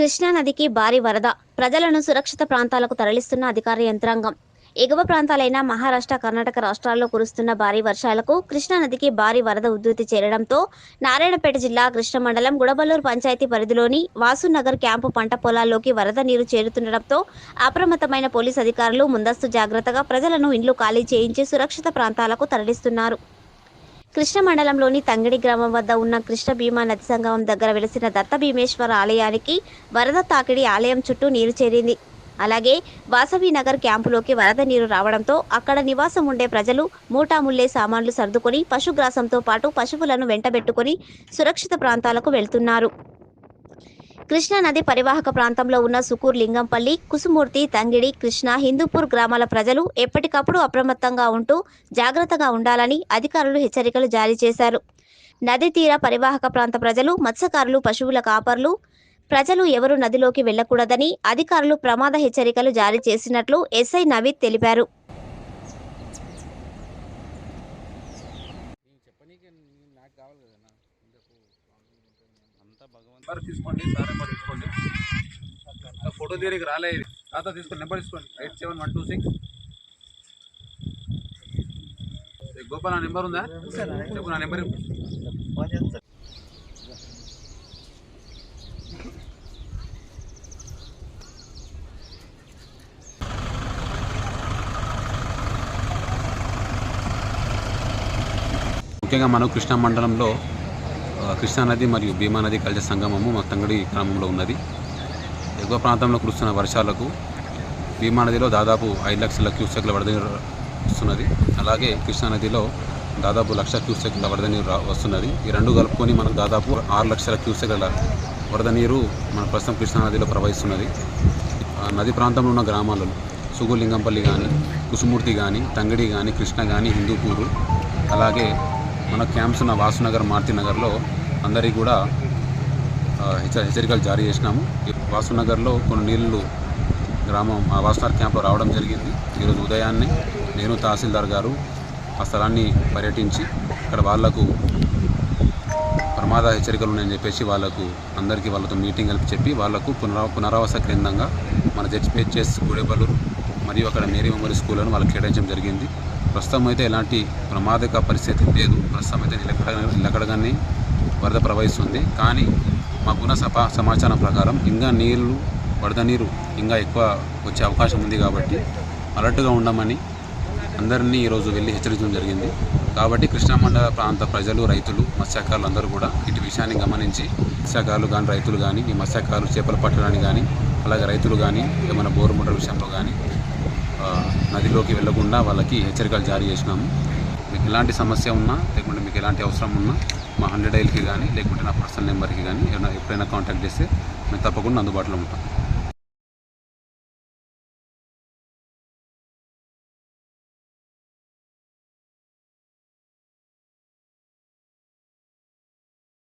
కృష్ణా నదికి భారీ వరద. ప్రజలను సురక్షిత ప్రాంతాలకు తరలిస్తున్న అధికార యంత్రాంగం. ఎగువ ప్రాంతాలైన మహారాష్ట్ర కర్ణాటక రాష్ట్రాల్లో కురుస్తున్న భారీ వర్షాలకు కృష్ణా నదికి భారీ వరద ఉధృతి చేరడంతో నారాయణపేట జిల్లా కృష్ణ మండలం గుడబల్లూరు పంచాయతీ పరిధిలోని వాసునగర్ క్యాంపు పంట పొలాల్లోకి వరద నీరు చేరుతుండటంతో అప్రమత్తమైన పోలీస్ అధికారులు ముందస్తు జాగ్రత్తగా ప్రజలను ఇండ్లు ఖాళీ చేయించి సురక్షిత ప్రాంతాలకు తరలిస్తున్నారు. కృష్ణ మండలంలోని తంగిడి గ్రామం వద్ద ఉన్న కృష్ణ భీమా నది సంగమం దగ్గర వెలిసిన దత్త భీమేశ్వర ఆలయానికి వరద తాకిడి ఆలయం చుట్టూ నీరు చేరింది. అలాగే వాసవి నగర్ క్యాంపులోకి వరద నీరు రావడంతో అక్కడ నివాసం ఉండే ప్రజలు మూటాముల్లే సామాన్లు సర్దుకొని పశుగ్రాసంతో పాటు పశువులను వెంటబెట్టుకొని సురక్షిత ప్రాంతాలకు వెళ్తున్నారు. కృష్ణా నది పరివాహక ప్రాంతంలో ఉన్న సుకూర్ లింగంపల్లి కుసుమూర్తి తంగిడి కృష్ణ హిందూపూర్ గ్రామాల ప్రజలు ఎప్పటికప్పుడు అప్రమత్తంగా ఉంటూ జాగ్రత్తగా ఉండాలని అధికారులు హెచ్చరికలు జారీ చేశారు. నది తీర పరివాహక ప్రాంత ప్రజలు మత్స్యకారులు పశువుల కాపర్లు ప్రజలు ఎవరు నదిలోకి వెళ్ళకూడదని అధికారులు ప్రమాద హెచ్చరికలు జారీ చేసినట్లు ఎస్ఐ నవీద్ తెలిపారు. భగవంతు తీసుకోండి సార్ నెంబర్ తీసుకోండి. ఫోటో దీనికి రాలే ఇది. తాత తీసుకోండి నెంబర్ తీసుకోండి. Eight seven one two six Gopal నా నెంబర్ ఉందా? చెప్పు నా నెంబర్ ముఖ్యంగా మనం కృష్ణా మండలంలో కృష్ణా నది మరియు భీమా నది కలిసే సంగమము మా తంగడి గ్రామంలో ఉన్నది. ఎగువ ప్రాంతంలో కురుస్తున్న వర్షాలకు భీమా నదిలో దాదాపు ఐదు లక్షల క్యూసెక్ల వరద నీరు వస్తున్నది. అలాగే కృష్ణా నదిలో దాదాపు లక్ష క్యూసెక్ల వరద నీరు వస్తున్నది. ఈ రెండు కలుపుకొని మనకు దాదాపు ఆరు లక్షల క్యూసెక్ల వరద నీరు మన ప్రస్తుతం కృష్ణా నదిలో ప్రవహిస్తున్నది. నది ప్రాంతంలో ఉన్న గ్రామాలలో సుగులింగంపల్లి కానీ కుసుమూర్తి కానీ తంగడి కానీ కృష్ణ కానీ హిందూపూరు అలాగే మన క్యాంప్స్ ఉన్న వాసునగర్ మారుతి నగర్లో అందరికీ కూడా హెచ్చరికలు జారీ చేసినాము. ఈ వాసునగర్లో కొన్ని నీళ్ళు గ్రామం ఆ వాసునగర్ క్యాంప్లో రావడం జరిగింది. ఈరోజు ఉదయాన్నే నేను తహసీల్దార్ గారు ఆ స్థలాన్ని పర్యటించి అక్కడ వాళ్ళకు ప్రమాద హెచ్చరికలు ఉన్నాయని చెప్పేసి వాళ్ళకు అందరికీ వాళ్ళతో మీటింగ్ కలిపి చెప్పి వాళ్ళకు పునరా పునరావాస కేంద్రంగా మన జడ్జిపేచెస్ గూడెబల్లూరు మరియు అక్కడ మేరీ మెమరీ స్కూళ్ళను వాళ్ళకి కేటాయించడం జరిగింది. ప్రస్తుతం అయితే ఎలాంటి ప్రమాదక పరిస్థితి లేదు. ప్రస్తుతం అయితే నిలకడగానే వరద ప్రవహిస్తుంది. కానీ మాకున్న సపా సమాచారం ప్రకారం ఇంకా నీళ్ళు వరద నీరు ఇంకా ఎక్కువ వచ్చే అవకాశం ఉంది కాబట్టి అలర్ట్గా ఉండమని అందరినీ ఈరోజు వెళ్ళి హెచ్చరించడం జరిగింది. కాబట్టి కృష్ణా మండల ప్రాంత ప్రజలు రైతులు మత్స్యకారులు అందరూ కూడా ఇటు విషయాన్ని గమనించి మత్స్యకారులు కానీ రైతులు కానీ ఈ మత్స్యకారులు చేపలు పట్టడానికి కానీ అలాగే రైతులు కానీ ఏమైనా బోరు మోటార్ విషయంలో కానీ నదిలోకి వెళ్ళకుండా వాళ్ళకి హెచ్చరికలు జారీ చేసినాము. మీకు ఎలాంటి సమస్య ఉన్నా లేకుంటే మీకు ఎలాంటి అవసరం ఉన్నా మా హండ్రెడ్ ఐల్కి కానీ లేకుంటే నా పర్సనల్ నెంబర్కి కానీ ఏమైనా ఎప్పుడైనా కాంటాక్ట్ చేస్తే మేము తప్పకుండా అందుబాటులో ఉంటాం.